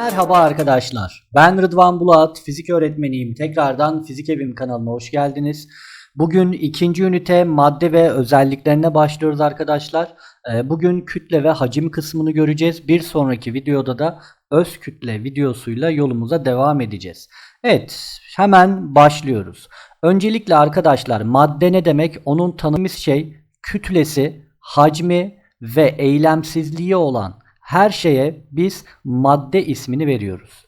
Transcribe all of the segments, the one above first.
Merhaba arkadaşlar. Ben Rıdvan Bulat, fizik öğretmeniyim. Tekrardan Fizik Evim kanalına hoş geldiniz. Bugün ikinci ünite madde ve özelliklerine başlıyoruz arkadaşlar. Ee, Bugün kütle ve hacim kısmını göreceğiz. Bir sonraki videoda da öz kütle videosuyla yolumuza devam edeceğiz. Evet, hemen başlıyoruz. Öncelikle arkadaşlar madde ne demek? Onun tanımı şey kütlesi, hacmi ve eylemsizliği olan her şeye biz madde ismini veriyoruz.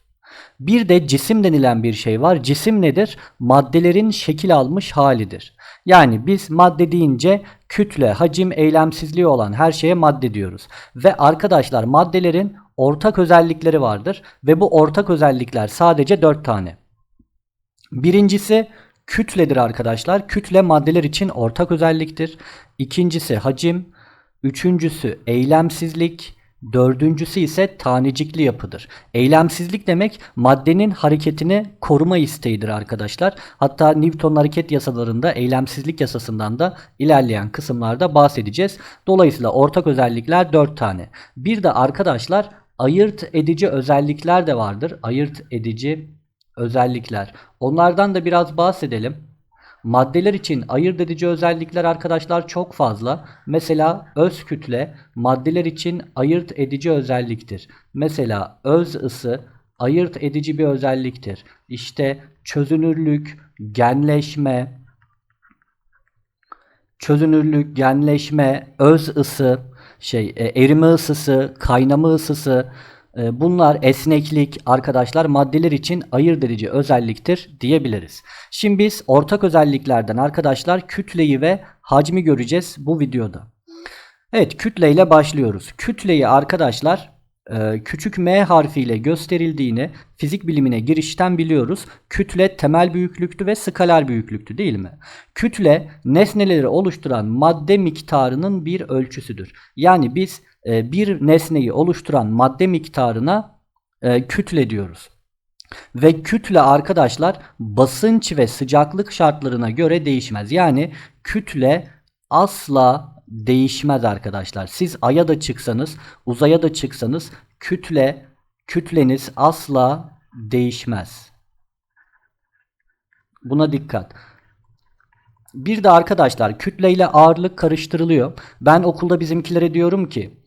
Bir de cisim denilen bir şey var. Cisim nedir? Maddelerin şekil almış halidir. Yani biz madde deyince kütle, hacim, eylemsizliği olan her şeye madde diyoruz. Ve arkadaşlar maddelerin ortak özellikleri vardır ve bu ortak özellikler sadece 4 tane. Birincisi kütledir arkadaşlar. Kütle maddeler için ortak özelliktir. İkincisi hacim, üçüncüsü eylemsizlik, Dördüncüsü ise tanecikli yapıdır. Eylemsizlik demek maddenin hareketini koruma isteğidir arkadaşlar. Hatta Newton hareket yasalarında eylemsizlik yasasından da ilerleyen kısımlarda bahsedeceğiz. Dolayısıyla ortak özellikler 4 tane. Bir de arkadaşlar ayırt edici özellikler de vardır. Ayırt edici özellikler. Onlardan da biraz bahsedelim. Maddeler için ayırt edici özellikler arkadaşlar çok fazla. Mesela öz kütle maddeler için ayırt edici özelliktir. Mesela öz ısı ayırt edici bir özelliktir. İşte çözünürlük, genleşme, çözünürlük, genleşme, öz ısı, şey e, erime ısısı, kaynama ısısı, bunlar esneklik arkadaşlar maddeler için ayırt edici özelliktir diyebiliriz. Şimdi biz ortak özelliklerden arkadaşlar kütleyi ve hacmi göreceğiz bu videoda. Evet kütleyle başlıyoruz. Kütleyi arkadaşlar e, küçük m harfiyle gösterildiğini fizik bilimine girişten biliyoruz. Kütle temel büyüklüktü ve skaler büyüklüktü değil mi? Kütle nesneleri oluşturan madde miktarının bir ölçüsüdür. Yani biz e, bir nesneyi oluşturan madde miktarına e, kütle diyoruz. Ve kütle arkadaşlar basınç ve sıcaklık şartlarına göre değişmez. Yani kütle asla değişmez arkadaşlar. Siz aya da çıksanız, uzaya da çıksanız kütle kütleniz asla değişmez. Buna dikkat. Bir de arkadaşlar kütle ile ağırlık karıştırılıyor. Ben okulda bizimkilere diyorum ki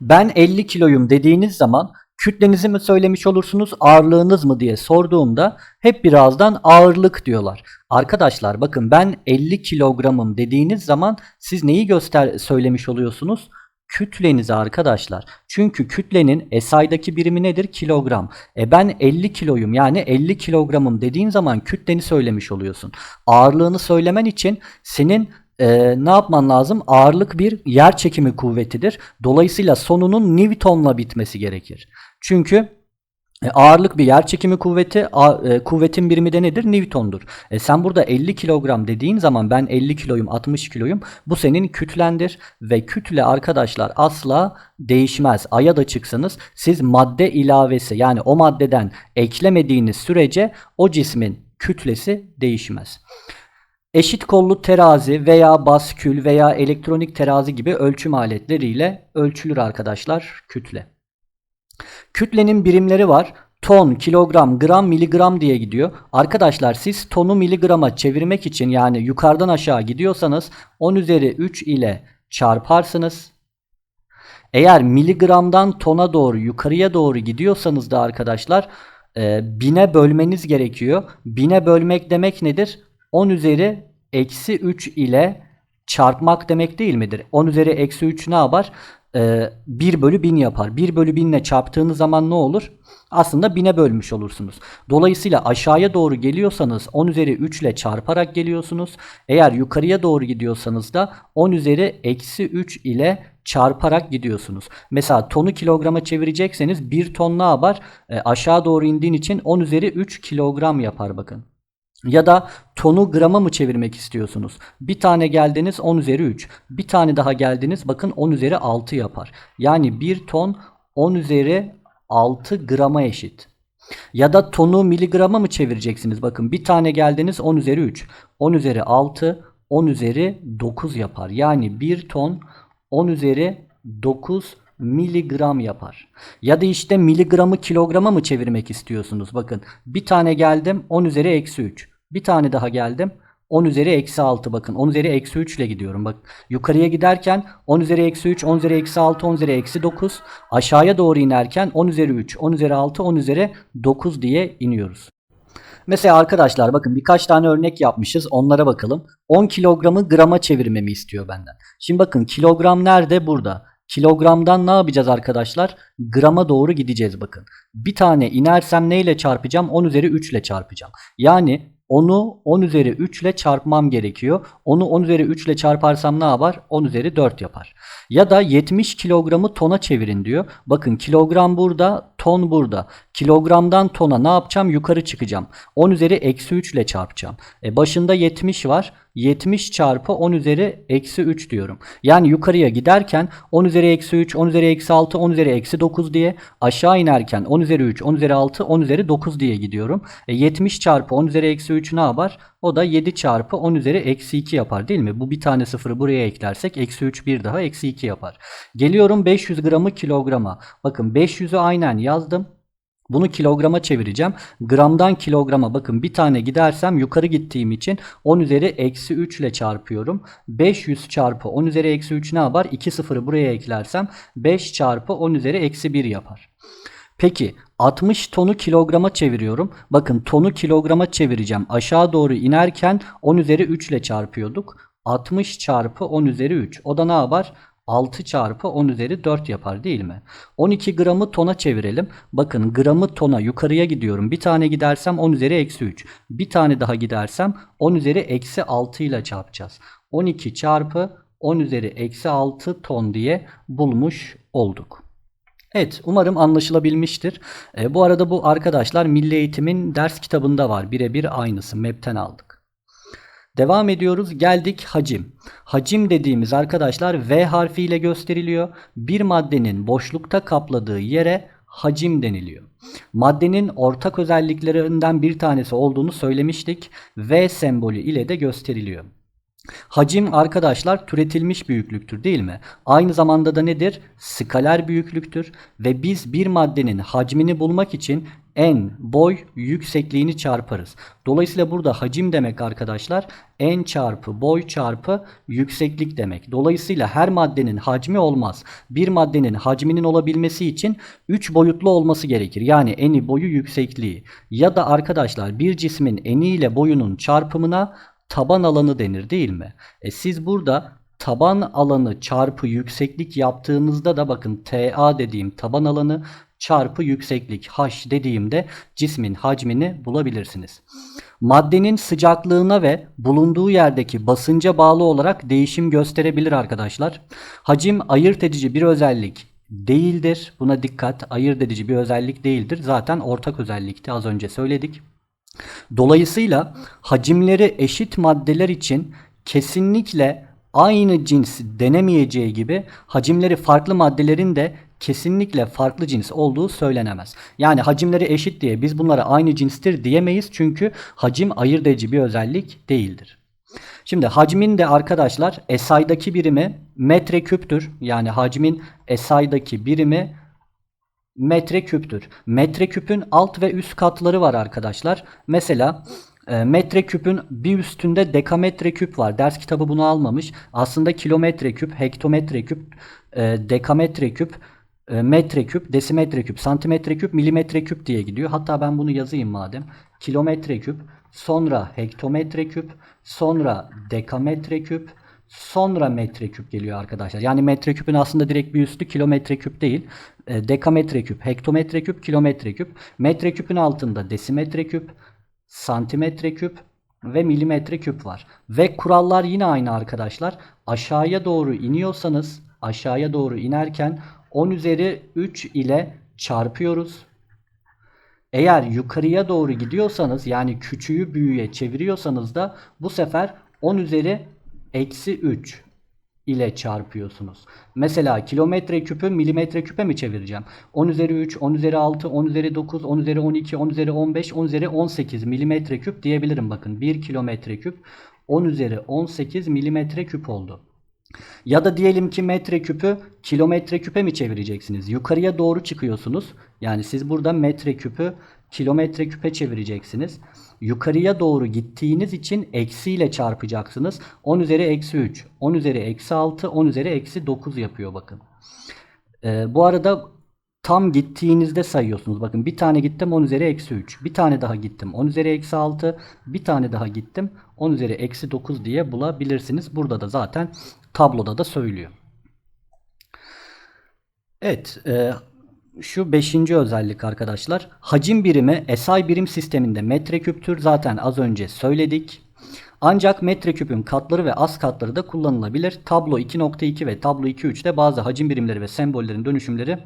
ben 50 kiloyum dediğiniz zaman kütlenizi mi söylemiş olursunuz ağırlığınız mı diye sorduğumda hep birazdan ağırlık diyorlar. Arkadaşlar bakın ben 50 kilogramım dediğiniz zaman siz neyi göster söylemiş oluyorsunuz? Kütlenizi arkadaşlar. Çünkü kütlenin SI'daki birimi nedir? Kilogram. E ben 50 kiloyum yani 50 kilogramım dediğin zaman kütleni söylemiş oluyorsun. Ağırlığını söylemen için senin e, ne yapman lazım? Ağırlık bir yer çekimi kuvvetidir. Dolayısıyla sonunun Newton'la bitmesi gerekir. Çünkü e, ağırlık bir yer çekimi kuvveti, e, kuvvetin birimi de nedir? Newton'dur. E, sen burada 50 kilogram dediğin zaman ben 50 kiloyum, 60 kiloyum. Bu senin kütlendir ve kütle arkadaşlar asla değişmez. Aya da çıksanız siz madde ilavesi yani o maddeden eklemediğiniz sürece o cismin kütlesi değişmez. Eşit kollu terazi veya baskül veya elektronik terazi gibi ölçüm aletleriyle ölçülür arkadaşlar kütle. Kütlenin birimleri var. Ton, kilogram, gram, miligram diye gidiyor. Arkadaşlar siz tonu miligrama çevirmek için yani yukarıdan aşağı gidiyorsanız 10 üzeri 3 ile çarparsınız. Eğer miligramdan tona doğru yukarıya doğru gidiyorsanız da arkadaşlar e, bine bölmeniz gerekiyor. Bine bölmek demek nedir? 10 üzeri eksi 3 ile çarpmak demek değil midir? 10 üzeri eksi 3 ne yapar? Ee, 1 bölü 1000 yapar. 1 bölü 1000 ile çarptığınız zaman ne olur? Aslında 1000'e bölmüş olursunuz. Dolayısıyla aşağıya doğru geliyorsanız 10 üzeri 3 ile çarparak geliyorsunuz. Eğer yukarıya doğru gidiyorsanız da 10 üzeri eksi 3 ile çarparak gidiyorsunuz. Mesela tonu kilograma çevirecekseniz 1 ton ne yapar? E, aşağı doğru indiğin için 10 üzeri 3 kilogram yapar bakın. Ya da tonu grama mı çevirmek istiyorsunuz? Bir tane geldiniz 10 üzeri 3. Bir tane daha geldiniz bakın 10 üzeri 6 yapar. Yani 1 ton 10 üzeri 6 grama eşit. Ya da tonu miligrama mı çevireceksiniz? Bakın bir tane geldiniz 10 üzeri 3. 10 üzeri 6 10 üzeri 9 yapar. Yani 1 ton 10 üzeri 9 miligram yapar. Ya da işte miligramı kilograma mı çevirmek istiyorsunuz? Bakın bir tane geldim 10 üzeri eksi 3. Bir tane daha geldim 10 üzeri eksi 6 bakın 10 üzeri eksi 3 ile gidiyorum bak yukarıya giderken 10 üzeri eksi 3 10 üzeri eksi 6 10 üzeri eksi 9 aşağıya doğru inerken 10 üzeri 3 10 üzeri 6 10 üzeri 9 diye iniyoruz. Mesela arkadaşlar bakın birkaç tane örnek yapmışız onlara bakalım. 10 kilogramı grama çevirmemi istiyor benden. Şimdi bakın kilogram nerede? Burada. Kilogramdan ne yapacağız arkadaşlar? Grama doğru gideceğiz bakın. Bir tane inersem neyle çarpacağım? 10 üzeri 3 ile çarpacağım. Yani onu 10 üzeri 3 ile çarpmam gerekiyor. Onu 10 üzeri 3 ile çarparsam ne yapar? 10 üzeri 4 yapar. Ya da 70 kilogramı tona çevirin diyor. Bakın kilogram burada, ton burada. Kilogramdan tona ne yapacağım? Yukarı çıkacağım. 10 üzeri eksi 3 ile çarpacağım. E başında 70 var. 70 çarpı 10 üzeri eksi 3 diyorum. Yani yukarıya giderken 10 üzeri eksi 3, 10 üzeri eksi 6, 10 üzeri eksi 9 diye aşağı inerken 10 üzeri 3, 10 üzeri 6, 10 üzeri 9 diye gidiyorum. E 70 çarpı 10 üzeri eksi 3 ne yapar? O da 7 çarpı 10 üzeri eksi 2 yapar değil mi? Bu bir tane sıfırı buraya eklersek eksi 3 bir daha eksi 2 yapar. Geliyorum 500 gramı kilograma. Bakın 500'ü aynen yazdım. Bunu kilograma çevireceğim. Gramdan kilograma bakın bir tane gidersem yukarı gittiğim için 10 üzeri eksi 3 ile çarpıyorum. 500 çarpı 10 üzeri eksi 3 ne yapar? 2 sıfırı buraya eklersem 5 çarpı 10 üzeri eksi 1 yapar. Peki 60 tonu kilograma çeviriyorum. Bakın tonu kilograma çevireceğim. Aşağı doğru inerken 10 üzeri 3 ile çarpıyorduk. 60 çarpı 10 üzeri 3. O da ne yapar? 6 çarpı 10 üzeri 4 yapar değil mi? 12 gramı tona çevirelim. Bakın gramı tona yukarıya gidiyorum. Bir tane gidersem 10 üzeri eksi 3. Bir tane daha gidersem 10 üzeri eksi 6 ile çarpacağız. 12 çarpı 10 üzeri eksi 6 ton diye bulmuş olduk. Evet umarım anlaşılabilmiştir. E, bu arada bu arkadaşlar Milli Eğitim'in ders kitabında var. Birebir aynısı. MEP'ten aldık. Devam ediyoruz. Geldik hacim. Hacim dediğimiz arkadaşlar V harfiyle gösteriliyor. Bir maddenin boşlukta kapladığı yere hacim deniliyor. Maddenin ortak özelliklerinden bir tanesi olduğunu söylemiştik. V sembolü ile de gösteriliyor. Hacim arkadaşlar türetilmiş büyüklüktür değil mi? Aynı zamanda da nedir? Skaler büyüklüktür ve biz bir maddenin hacmini bulmak için en boy yüksekliğini çarparız. Dolayısıyla burada hacim demek arkadaşlar en çarpı boy çarpı yükseklik demek. Dolayısıyla her maddenin hacmi olmaz. Bir maddenin hacminin olabilmesi için 3 boyutlu olması gerekir. Yani eni boyu yüksekliği. Ya da arkadaşlar bir cismin eni ile boyunun çarpımına taban alanı denir değil mi? E siz burada taban alanı çarpı yükseklik yaptığınızda da bakın TA dediğim taban alanı çarpı yükseklik H dediğimde cismin hacmini bulabilirsiniz. Maddenin sıcaklığına ve bulunduğu yerdeki basınca bağlı olarak değişim gösterebilir arkadaşlar. Hacim ayırt edici bir özellik değildir. Buna dikkat ayırt edici bir özellik değildir. Zaten ortak özellikti az önce söyledik. Dolayısıyla hacimleri eşit maddeler için kesinlikle aynı cins denemeyeceği gibi hacimleri farklı maddelerin de kesinlikle farklı cins olduğu söylenemez. Yani hacimleri eşit diye biz bunlara aynı cinstir diyemeyiz çünkü hacim ayırt edici bir özellik değildir. Şimdi hacmin de arkadaşlar SI'daki birimi metre küptür. Yani hacmin SI'daki birimi metre küptür. Metre küpün alt ve üst katları var arkadaşlar. Mesela e, metre küpün bir üstünde dekametre küp var. Ders kitabı bunu almamış. Aslında kilometre küp, hektometre e, dekametre küp, e, metre küp, desimetre küp, santimetre küp, milimetre küp diye gidiyor. Hatta ben bunu yazayım madem. Kilometre küp, sonra hektometre küp, sonra dekametre küp, sonra metreküp geliyor arkadaşlar. Yani metreküpün aslında direkt bir üstü kilometre küp değil. E, dekametre küp, hektometre küp, kilometre küp. Metreküpün altında desimetre küp, santimetre küp ve milimetre küp var. Ve kurallar yine aynı arkadaşlar. Aşağıya doğru iniyorsanız, aşağıya doğru inerken 10 üzeri 3 ile çarpıyoruz. Eğer yukarıya doğru gidiyorsanız yani küçüğü büyüğe çeviriyorsanız da bu sefer 10 üzeri eksi 3 ile çarpıyorsunuz. Mesela kilometre küpü milimetre küpe mi çevireceğim? 10 üzeri 3, 10 üzeri 6, 10 üzeri 9, 10 üzeri 12, 10 üzeri 15, 10 üzeri 18 milimetre küp diyebilirim. Bakın 1 kilometre küp 10 üzeri 18 milimetre küp oldu. Ya da diyelim ki metreküpü kilometre küpe mi çevireceksiniz? Yukarıya doğru çıkıyorsunuz. Yani siz burada metreküpü kilometre küpe çevireceksiniz. Yukarıya doğru gittiğiniz için eksiyle çarpacaksınız. 10 üzeri eksi 3, 10 üzeri eksi 6, 10 üzeri eksi 9 yapıyor bakın. Ee, bu arada tam gittiğinizde sayıyorsunuz. Bakın bir tane gittim 10 üzeri eksi 3. Bir tane daha gittim 10 üzeri eksi 6. Bir tane daha gittim 10 üzeri eksi 9 diye bulabilirsiniz. Burada da zaten tabloda da söylüyor. Evet. E, şu beşinci özellik arkadaşlar. Hacim birimi SI birim sisteminde metreküptür. Zaten az önce söyledik. Ancak metreküpün katları ve az katları da kullanılabilir. Tablo 2.2 ve tablo 2.3'te bazı hacim birimleri ve sembollerin dönüşümleri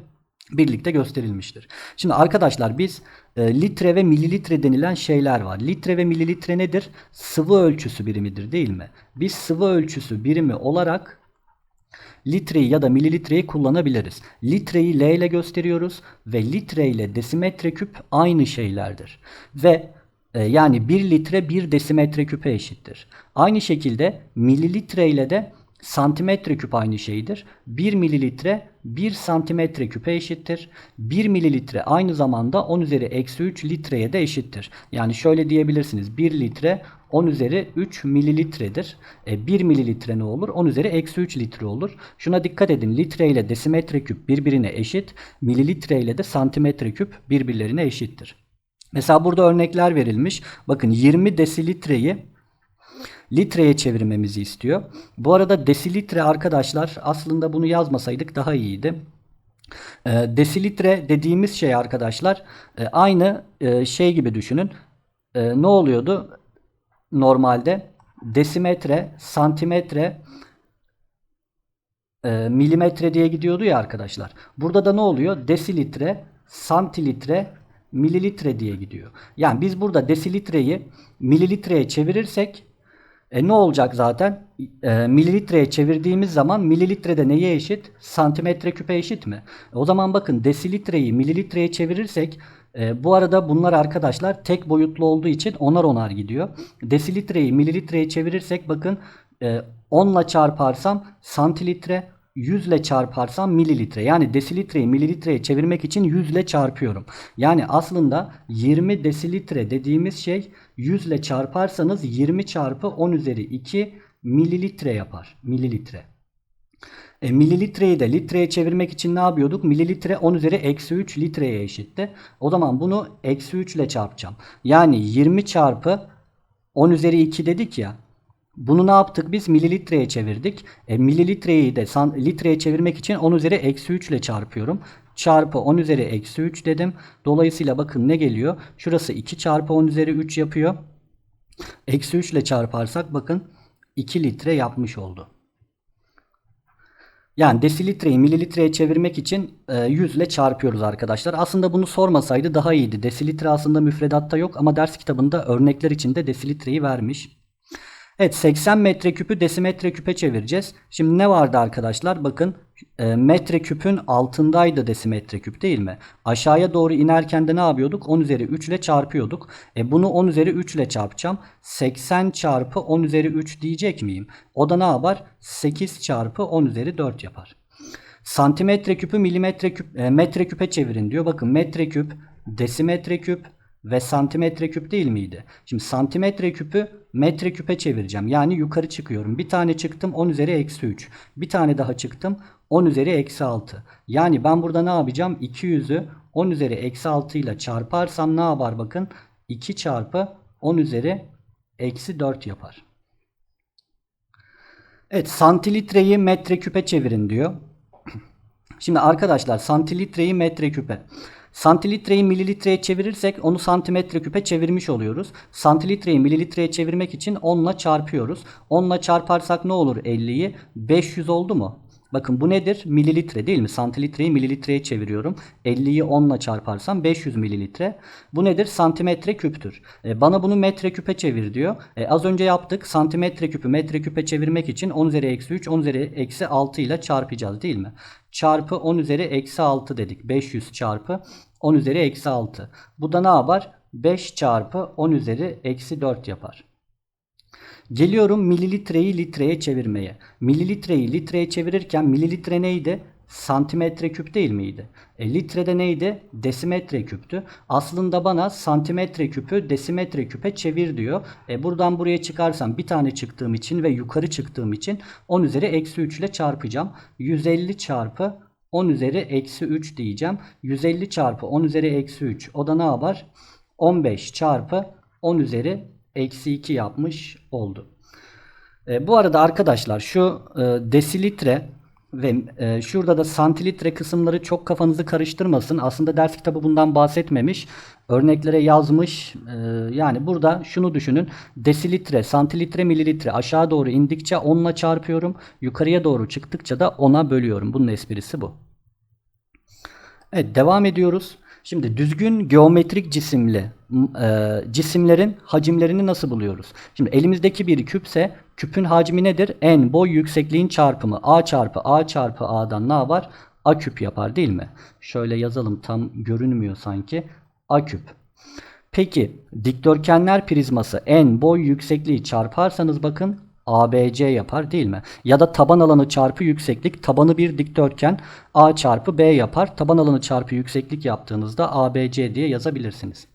birlikte gösterilmiştir. Şimdi arkadaşlar biz e, litre ve mililitre denilen şeyler var. Litre ve mililitre nedir? Sıvı ölçüsü birimidir değil mi? Biz sıvı ölçüsü birimi olarak litreyi ya da mililitreyi kullanabiliriz. Litreyi L ile gösteriyoruz ve litre ile desimetre küp aynı şeylerdir. Ve e, yani 1 litre 1 desimetre küpe eşittir. Aynı şekilde mililitre ile de santimetre küp aynı şeydir. 1 mililitre 1 santimetre küpe eşittir. 1 mililitre aynı zamanda 10 üzeri eksi 3 litreye de eşittir. Yani şöyle diyebilirsiniz. 1 litre 10 üzeri 3 mililitredir. E, 1 mililitre ne olur? 10 üzeri eksi 3 litre olur. Şuna dikkat edin. Litre ile desimetre küp birbirine eşit. Mililitre ile de santimetre küp birbirlerine eşittir. Mesela burada örnekler verilmiş. Bakın 20 desilitreyi litreye çevirmemizi istiyor. Bu arada desilitre arkadaşlar aslında bunu yazmasaydık daha iyiydi. E, desilitre dediğimiz şey arkadaşlar e, aynı e, şey gibi düşünün. E, ne oluyordu normalde? Desimetre, santimetre, e, milimetre diye gidiyordu ya arkadaşlar. Burada da ne oluyor? Desilitre, santilitre, mililitre diye gidiyor. Yani biz burada desilitreyi mililitreye çevirirsek e ne olacak zaten? E, mililitreye çevirdiğimiz zaman mililitrede neye eşit? Santimetre küpe eşit mi? O zaman bakın desilitreyi mililitreye çevirirsek e, bu arada bunlar arkadaşlar tek boyutlu olduğu için onar onar gidiyor. Desilitreyi mililitreye çevirirsek bakın e, 10 ile çarparsam santilitre 100 ile çarparsam mililitre. Yani desilitreyi mililitreye çevirmek için 100 ile çarpıyorum. Yani aslında 20 desilitre dediğimiz şey 100 ile çarparsanız 20 çarpı 10 üzeri 2 mililitre yapar. Mililitre. E, mililitreyi de litreye çevirmek için ne yapıyorduk? Mililitre 10 üzeri eksi 3 litreye eşitti. O zaman bunu eksi 3 ile çarpacağım. Yani 20 çarpı 10 üzeri 2 dedik ya. Bunu ne yaptık biz? Mililitreye çevirdik. E, mililitreyi de san, litreye çevirmek için 10 üzeri eksi 3 ile çarpıyorum. Çarpı 10 üzeri eksi 3 dedim. Dolayısıyla bakın ne geliyor? Şurası 2 çarpı 10 üzeri 3 yapıyor. Eksi 3 ile çarparsak bakın 2 litre yapmış oldu. Yani desilitreyi mililitreye çevirmek için e, 100 ile çarpıyoruz arkadaşlar. Aslında bunu sormasaydı daha iyiydi. Desilitre aslında müfredatta yok ama ders kitabında örnekler içinde desilitreyi vermiş. Evet 80 metreküpü desimetre küpe çevireceğiz. Şimdi ne vardı arkadaşlar? Bakın e, metreküpün altındaydı desimetre küp değil mi? Aşağıya doğru inerken de ne yapıyorduk? 10 üzeri 3 ile çarpıyorduk. E, bunu 10 üzeri 3 ile çarpacağım. 80 çarpı 10 üzeri 3 diyecek miyim? O da ne yapar? 8 çarpı 10 üzeri 4 yapar. Santimetre küpü milimetre küp, e, metre küpe çevirin diyor. Bakın metre küp, desimetre küp, ve santimetre küp değil miydi? Şimdi santimetre küpü metre küpe çevireceğim. Yani yukarı çıkıyorum. Bir tane çıktım 10 üzeri eksi 3. Bir tane daha çıktım 10 üzeri eksi 6. Yani ben burada ne yapacağım? 200'ü 10 üzeri eksi 6 ile çarparsam ne yapar bakın? 2 çarpı 10 üzeri eksi 4 yapar. Evet santilitreyi metre küpe çevirin diyor. Şimdi arkadaşlar santilitreyi metre küpe. Santilitreyi mililitreye çevirirsek onu santimetre küpe çevirmiş oluyoruz. Santilitreyi mililitreye çevirmek için 10 ile çarpıyoruz. 10 ile çarparsak ne olur 50'yi? 500 oldu mu? Bakın bu nedir? Mililitre değil mi? Santilitreyi mililitreye çeviriyorum. 50'yi 10 ile çarparsam 500 mililitre. Bu nedir? Santimetre küptür. E, bana bunu metre küpe çevir diyor. E, az önce yaptık. Santimetre küpü metre küpe çevirmek için 10 üzeri eksi 3, 10 üzeri eksi 6 ile çarpacağız değil mi? Çarpı 10 üzeri eksi 6 dedik. 500 çarpı 10 üzeri eksi 6. Bu da ne yapar? 5 çarpı 10 üzeri eksi 4 yapar. Geliyorum mililitreyi litreye çevirmeye. Mililitreyi litreye çevirirken mililitre neydi? Santimetre küp değil miydi? E, litrede neydi? Desimetre küptü. Aslında bana santimetre küpü desimetre küpe çevir diyor. E, buradan buraya çıkarsam bir tane çıktığım için ve yukarı çıktığım için 10 üzeri eksi 3 ile çarpacağım. 150 çarpı 10 üzeri eksi 3 diyeceğim. 150 çarpı 10 üzeri eksi 3. O da ne yapar? 15 çarpı 10 üzeri eksi 2 yapmış oldu. E, bu arada arkadaşlar şu e, desilitre ve e, şurada da santilitre kısımları çok kafanızı karıştırmasın. Aslında ders kitabı bundan bahsetmemiş. Örneklere yazmış. E, yani burada şunu düşünün. Desilitre, santilitre, mililitre aşağı doğru indikçe 10 ile çarpıyorum. Yukarıya doğru çıktıkça da 10'a bölüyorum. Bunun esprisi bu. Evet devam ediyoruz. Şimdi düzgün geometrik cisimli e, cisimlerin hacimlerini nasıl buluyoruz? Şimdi elimizdeki bir küpse küpün hacmi nedir? N boy yüksekliğin çarpımı A çarpı A çarpı A'dan ne yapar? A küp yapar değil mi? Şöyle yazalım tam görünmüyor sanki. A küp. Peki dikdörtgenler prizması n boy yüksekliği çarparsanız bakın ABC yapar değil mi? Ya da taban alanı çarpı yükseklik tabanı bir dikdörtgen A çarpı B yapar. Taban alanı çarpı yükseklik yaptığınızda ABC diye yazabilirsiniz.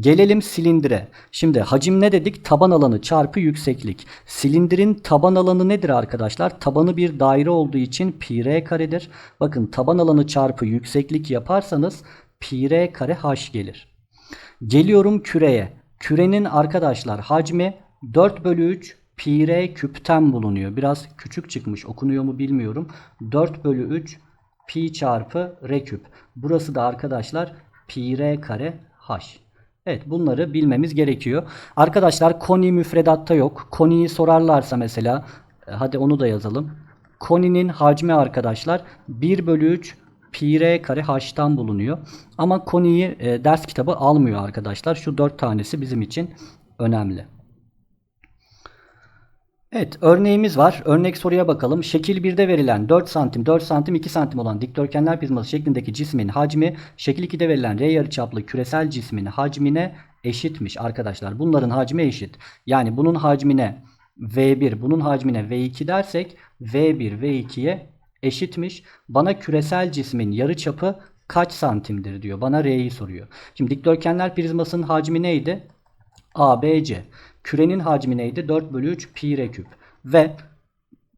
Gelelim silindire. Şimdi hacim ne dedik? Taban alanı çarpı yükseklik. Silindirin taban alanı nedir arkadaşlar? Tabanı bir daire olduğu için pi r karedir. Bakın taban alanı çarpı yükseklik yaparsanız pi r kare h gelir. Geliyorum küreye. Kürenin arkadaşlar hacmi 4 bölü 3 pi küpten bulunuyor. Biraz küçük çıkmış okunuyor mu bilmiyorum. 4 bölü 3 pi çarpı r küp. Burası da arkadaşlar pi r kare h. Evet bunları bilmemiz gerekiyor. Arkadaşlar koni müfredatta yok. Koniyi sorarlarsa mesela e, hadi onu da yazalım. Koninin hacmi arkadaşlar 1 bölü 3 pi r kare h'tan bulunuyor. Ama koniyi e, ders kitabı almıyor arkadaşlar. Şu 4 tanesi bizim için önemli. Evet örneğimiz var. Örnek soruya bakalım. Şekil 1'de verilen 4 santim, 4 santim, 2 santim olan dikdörtgenler prizması şeklindeki cismin hacmi şekil 2'de verilen R yarıçaplı küresel cismin hacmine eşitmiş arkadaşlar. Bunların hacmi eşit. Yani bunun hacmine V1, bunun hacmine V2 dersek V1 V2'ye eşitmiş. Bana küresel cismin yarıçapı kaç santimdir diyor. Bana R'yi soruyor. Şimdi dikdörtgenler prizmasının hacmi neydi? ABC. Kürenin hacmi neydi? 4 bölü 3 pi r küp. Ve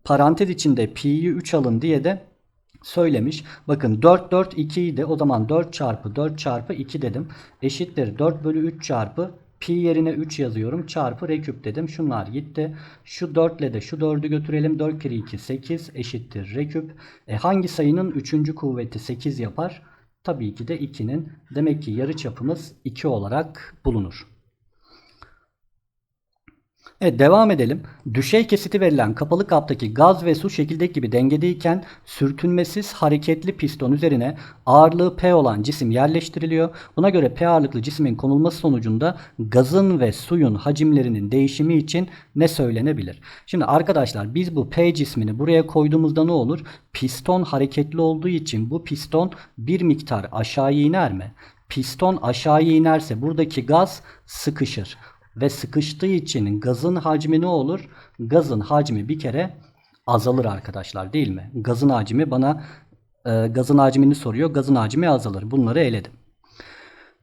parantez içinde pi'yi 3 alın diye de söylemiş. Bakın 4 4 2 idi. O zaman 4 çarpı 4 çarpı 2 dedim. Eşittir 4 bölü 3 çarpı pi yerine 3 yazıyorum. Çarpı r küp dedim. Şunlar gitti. Şu 4 ile de şu 4'ü götürelim. 4 kere 2 8 eşittir r küp. E hangi sayının 3. kuvveti 8 yapar? Tabii ki de 2'nin. Demek ki yarı çapımız 2 olarak bulunur. Evet devam edelim. Düşey kesiti verilen kapalı kaptaki gaz ve su şekildeki gibi dengedeyken sürtünmesiz hareketli piston üzerine ağırlığı P olan cisim yerleştiriliyor. Buna göre P ağırlıklı cismin konulması sonucunda gazın ve suyun hacimlerinin değişimi için ne söylenebilir? Şimdi arkadaşlar biz bu P cismini buraya koyduğumuzda ne olur? Piston hareketli olduğu için bu piston bir miktar aşağıya iner mi? Piston aşağıya inerse buradaki gaz sıkışır ve sıkıştığı için gazın hacmi ne olur? Gazın hacmi bir kere azalır arkadaşlar değil mi? Gazın hacmi bana e, gazın hacmini soruyor. Gazın hacmi azalır. Bunları eledim.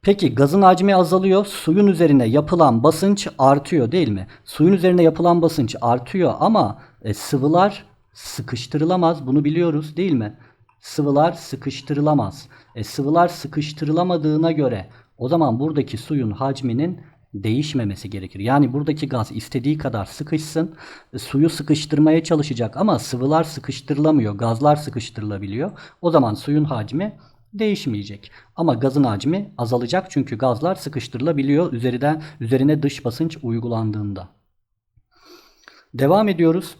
Peki gazın hacmi azalıyor. Suyun üzerine yapılan basınç artıyor değil mi? Suyun üzerine yapılan basınç artıyor ama e, sıvılar sıkıştırılamaz. Bunu biliyoruz değil mi? Sıvılar sıkıştırılamaz. E, sıvılar sıkıştırılamadığına göre o zaman buradaki suyun hacminin değişmemesi gerekir. Yani buradaki gaz istediği kadar sıkışsın, suyu sıkıştırmaya çalışacak ama sıvılar sıkıştırılamıyor, gazlar sıkıştırılabiliyor. O zaman suyun hacmi değişmeyecek. Ama gazın hacmi azalacak çünkü gazlar sıkıştırılabiliyor üzerine, üzerine dış basınç uygulandığında. Devam ediyoruz.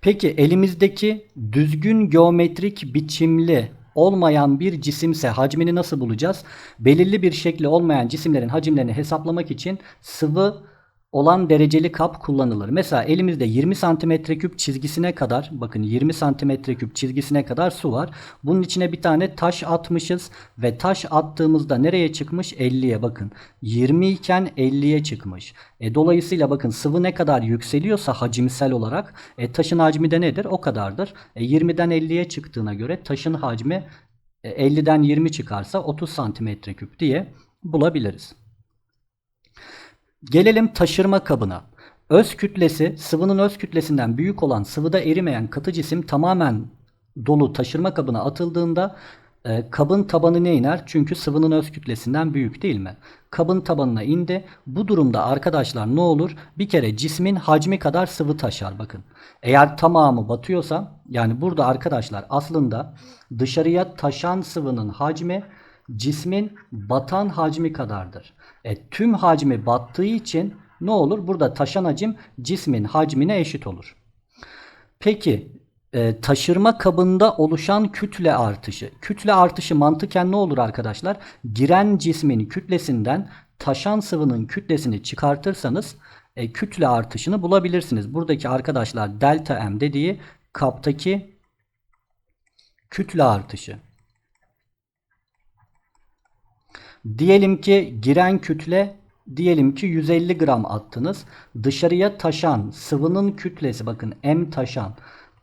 Peki elimizdeki düzgün geometrik biçimli olmayan bir cisimse hacmini nasıl bulacağız? Belirli bir şekli olmayan cisimlerin hacimlerini hesaplamak için sıvı olan dereceli kap kullanılır. Mesela elimizde 20 santimetre küp çizgisine kadar bakın 20 santimetre küp çizgisine kadar su var. Bunun içine bir tane taş atmışız ve taş attığımızda nereye çıkmış? 50'ye bakın. 20 iken 50'ye çıkmış. E, dolayısıyla bakın sıvı ne kadar yükseliyorsa hacimsel olarak e, taşın hacmi de nedir? O kadardır. E, 20'den 50'ye çıktığına göre taşın hacmi e, 50'den 20 çıkarsa 30 santimetre küp diye bulabiliriz. Gelelim taşırma kabına. Öz kütlesi sıvının öz kütlesinden büyük olan sıvıda erimeyen katı cisim tamamen dolu taşırma kabına atıldığında e, kabın tabanı ne iner? Çünkü sıvının öz kütlesinden büyük değil mi? Kabın tabanına indi. Bu durumda arkadaşlar ne olur? Bir kere cismin hacmi kadar sıvı taşar bakın. Eğer tamamı batıyorsa yani burada arkadaşlar aslında dışarıya taşan sıvının hacmi cismin batan hacmi kadardır. E, tüm hacmi battığı için ne olur? Burada taşan hacim cismin hacmine eşit olur. Peki e, taşırma kabında oluşan kütle artışı. Kütle artışı mantıken ne olur arkadaşlar? Giren cismin kütlesinden taşan sıvının kütlesini çıkartırsanız e, kütle artışını bulabilirsiniz. Buradaki arkadaşlar delta M dediği kaptaki kütle artışı. Diyelim ki giren kütle diyelim ki 150 gram attınız. Dışarıya taşan sıvının kütlesi bakın M taşan.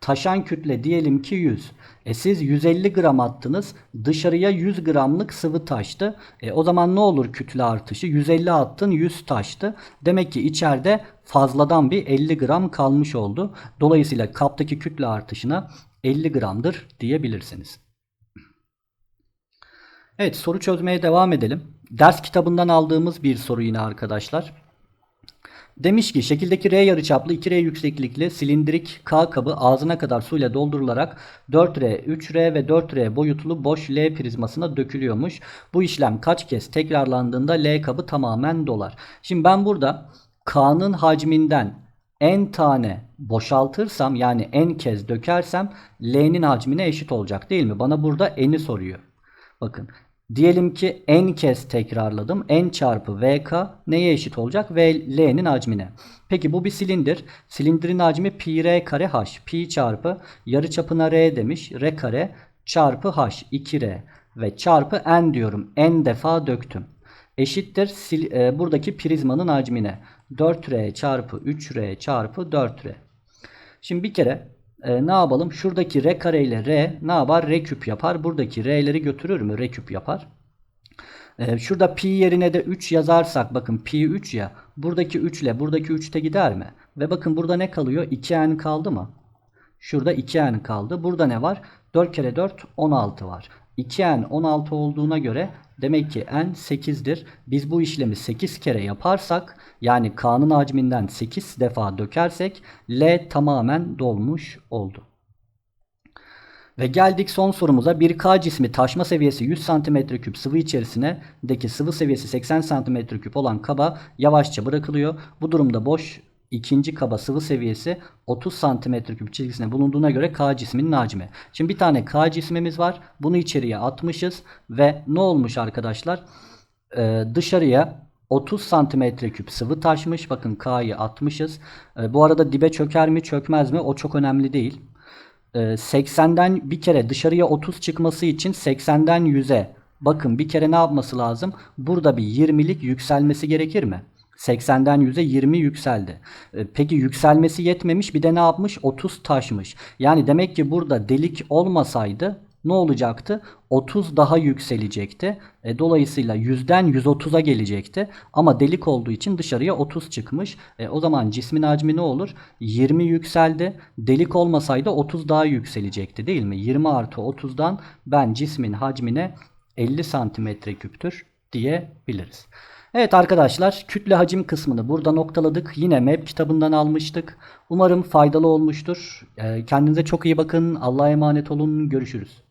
Taşan kütle diyelim ki 100. E siz 150 gram attınız. Dışarıya 100 gramlık sıvı taştı. E o zaman ne olur kütle artışı? 150 attın 100 taştı. Demek ki içeride fazladan bir 50 gram kalmış oldu. Dolayısıyla kaptaki kütle artışına 50 gramdır diyebilirsiniz. Evet soru çözmeye devam edelim. Ders kitabından aldığımız bir soru yine arkadaşlar. Demiş ki şekildeki R yarıçaplı 2R yükseklikli silindirik K kabı ağzına kadar suyla doldurularak 4R, 3R ve 4R boyutlu boş L prizmasına dökülüyormuş. Bu işlem kaç kez tekrarlandığında L kabı tamamen dolar. Şimdi ben burada K'nın hacminden n tane boşaltırsam yani n kez dökersem L'nin hacmine eşit olacak değil mi? Bana burada n'i soruyor. Bakın Diyelim ki n kez tekrarladım. n çarpı vk neye eşit olacak? V l'nin hacmine. Peki bu bir silindir. Silindirin hacmi pi r kare h. Pi çarpı yarıçapına r demiş. r kare çarpı h 2r ve çarpı n diyorum. n defa döktüm. Eşittir sil, e, buradaki prizmanın hacmine. 4r çarpı 3r çarpı 4r. Şimdi bir kere e, ne yapalım? Şuradaki r kare ile r ne yapar? r küp yapar. Buradaki r'leri götürür mü? r küp yapar. E, şurada pi yerine de 3 yazarsak bakın pi 3 ya. Buradaki 3 ile buradaki 3 de gider mi? Ve bakın burada ne kalıyor? 2n kaldı mı? Şurada 2n kaldı. Burada ne var? 4 kere 4 16 var. 2n 16 olduğuna göre demek ki n 8'dir. Biz bu işlemi 8 kere yaparsak yani K'nın hacminden 8 defa dökersek L tamamen dolmuş oldu. Ve geldik son sorumuza. Bir K cismi taşma seviyesi 100 cm3 sıvı içerisine deki sıvı seviyesi 80 cm3 olan kaba yavaşça bırakılıyor. Bu durumda boş ikinci kaba sıvı seviyesi 30 cm3 çizgisine bulunduğuna göre K cisminin hacmi. Şimdi bir tane K cismimiz var. Bunu içeriye atmışız ve ne olmuş arkadaşlar? Ee, dışarıya 30 santimetre küp sıvı taşmış. Bakın K'yı atmışız. Ee, bu arada dibe çöker mi çökmez mi o çok önemli değil. Ee, 80'den bir kere dışarıya 30 çıkması için 80'den 100'e bakın bir kere ne yapması lazım? Burada bir 20'lik yükselmesi gerekir mi? 80'den 100'e 20 yükseldi. Ee, peki yükselmesi yetmemiş bir de ne yapmış? 30 taşmış. Yani demek ki burada delik olmasaydı ne olacaktı? 30 daha yükselecekti. E, dolayısıyla 100'den 130'a gelecekti. Ama delik olduğu için dışarıya 30 çıkmış. E, o zaman cismin hacmi ne olur? 20 yükseldi. Delik olmasaydı 30 daha yükselecekti değil mi? 20 artı 30'dan ben cismin hacmine 50 santimetre küptür diyebiliriz. Evet arkadaşlar kütle hacim kısmını burada noktaladık. Yine MEP kitabından almıştık. Umarım faydalı olmuştur. E, kendinize çok iyi bakın. Allah'a emanet olun. Görüşürüz.